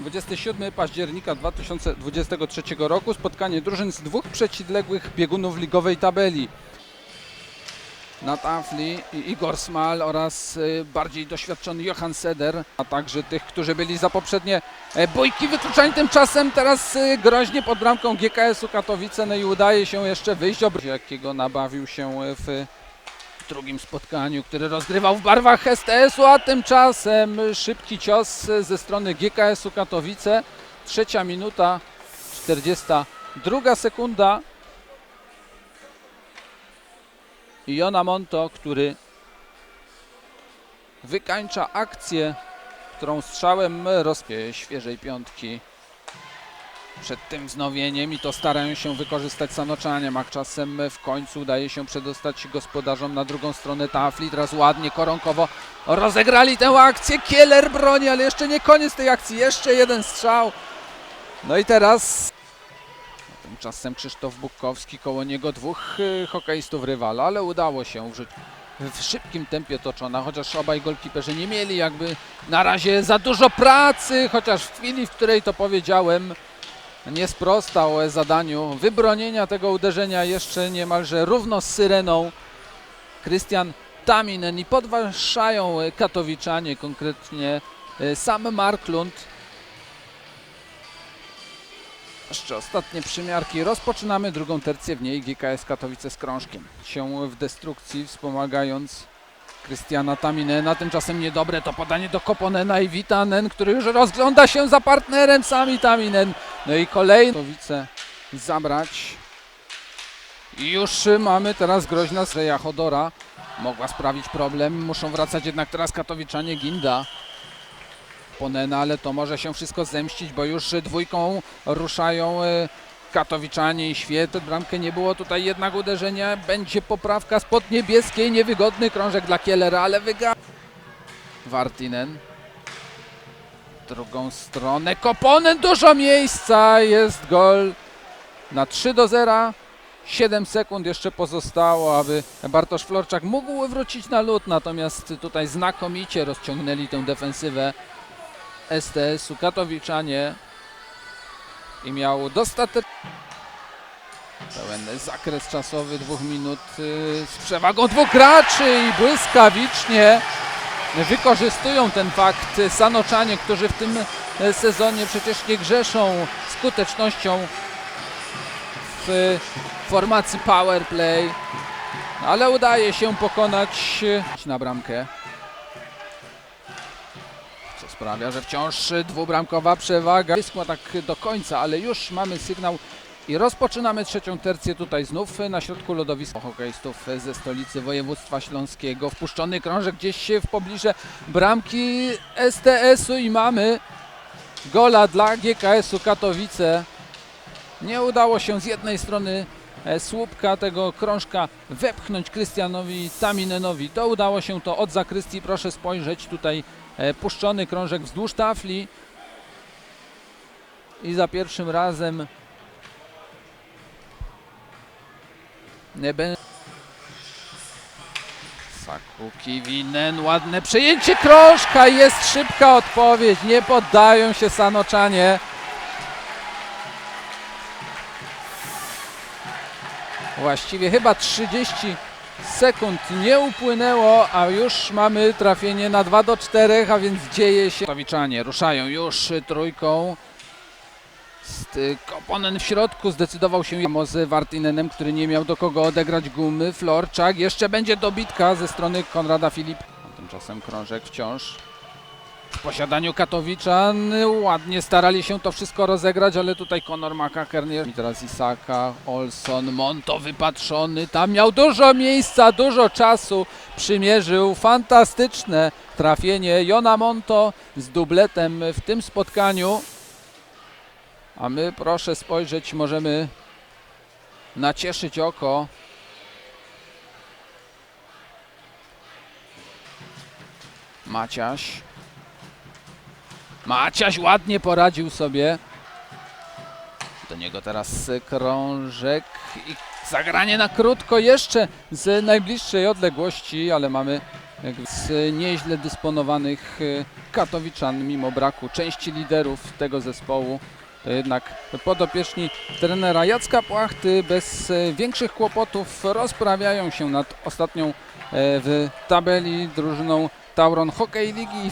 27 października 2023 roku spotkanie drużyn z dwóch przeciwległych biegunów ligowej tabeli. Nat Afli i Igor Smal oraz y, bardziej doświadczony Johan Seder, a także tych, którzy byli za poprzednie e, bójki wykluczani tymczasem. Teraz y, groźnie pod bramką GKS-u Katowice, no i udaje się jeszcze wyjść. Jakiego nabawił się e, w drugim spotkaniu, który rozgrywał w barwach STS-u, a tymczasem szybki cios ze strony GKS-u Katowice. Trzecia minuta, 42 sekunda. Jona Monto, który wykańcza akcję, którą strzałem rozpie świeżej piątki przed tym wznowieniem i to starają się wykorzystać Sanoczanie. A czasem w końcu udaje się przedostać gospodarzom na drugą stronę tafli. Teraz ładnie, koronkowo rozegrali tę akcję. Kieler broni, ale jeszcze nie koniec tej akcji. Jeszcze jeden strzał. No i teraz tymczasem Krzysztof Bukowski, koło niego dwóch y, hokeistów rywala, ale udało się wrzucić w szybkim tempie toczona, chociaż obaj golkiperzy nie mieli jakby na razie za dużo pracy, chociaż w chwili, w której to powiedziałem, nie sprostał zadaniu wybronienia tego uderzenia jeszcze niemalże równo z syreną. Krystian Taminen i podważają katowiczanie, konkretnie e, sam Marklund. Jeszcze ostatnie przymiarki. Rozpoczynamy drugą tercję w niej GKS Katowice z krążkiem. Się w destrukcji wspomagając Krystiana Taminena. Tymczasem niedobre to podanie do Koponena i Witanen, który już rozgląda się za partnerem sami Taminen. No i kolejny Katowice zabrać. I już mamy teraz groźna Zreja Chodora. Mogła sprawić problem. Muszą wracać jednak teraz katowiczanie Ginda. Ponena, ale to może się wszystko zemścić, bo już dwójką ruszają e, katowiczanie i świetl. Bramkę nie było tutaj jednak uderzenia. Będzie poprawka spod niebieskiej. Niewygodny krążek dla Kielera, ale wyga... Wartinen. Drugą stronę. Koponen, dużo miejsca. Jest gol na 3 do 0. 7 sekund jeszcze pozostało, aby Bartosz Florczak mógł wrócić na lód, natomiast tutaj znakomicie rozciągnęli tę defensywę STS-u Katowiczanie i miał dostateczny pełen zakres czasowy dwóch minut y, z przewagą dwóch graczy i błyskawicznie wykorzystują ten fakt Sanoczanie, którzy w tym e, sezonie przecież nie grzeszą skutecznością w formacji power play, ale udaje się pokonać na bramkę co sprawia, że wciąż dwubramkowa przewaga. Blisko tak do końca, ale już mamy sygnał i rozpoczynamy trzecią tercję tutaj znów na środku lodowiska hokeistów ze stolicy województwa śląskiego. Wpuszczony krążek gdzieś w pobliżu bramki STS-u i mamy gola dla GKS-u Katowice. Nie udało się z jednej strony e, słupka tego krążka wepchnąć Krystianowi Taminenowi. To udało się to od zakrystii. Proszę spojrzeć tutaj e, puszczony krążek wzdłuż tafli i za pierwszym razem Sakuki Winen, ładne przejęcie krążka, jest szybka odpowiedź, nie poddają się Sanoczanie. Właściwie chyba 30 sekund nie upłynęło, a już mamy trafienie na 2 do 4, a więc dzieje się. Katowiczanie ruszają już trójką. St- Koponen w środku zdecydował się z Wartinenem, który nie miał do kogo odegrać gumy. Florczak, jeszcze będzie dobitka ze strony Konrada Filip. Tymczasem krążek wciąż w posiadaniu Katowiczan. Ładnie starali się to wszystko rozegrać, ale tutaj Conor McAkern i teraz Isaka, Olson, Monto wypatrzony. Tam miał dużo miejsca, dużo czasu. Przymierzył fantastyczne trafienie Jona Monto z dubletem w tym spotkaniu. A my proszę spojrzeć, możemy nacieszyć oko. Maciaś. Maciaś ładnie poradził sobie. Do niego teraz krążek i zagranie na krótko jeszcze z najbliższej odległości, ale mamy z nieźle dysponowanych e, Katowiczan, mimo braku części liderów tego zespołu. To jednak podopieczni trenera Jacka Płachty bez e, większych kłopotów rozprawiają się nad ostatnią e, w tabeli drużyną Tauron Hockey Ligi.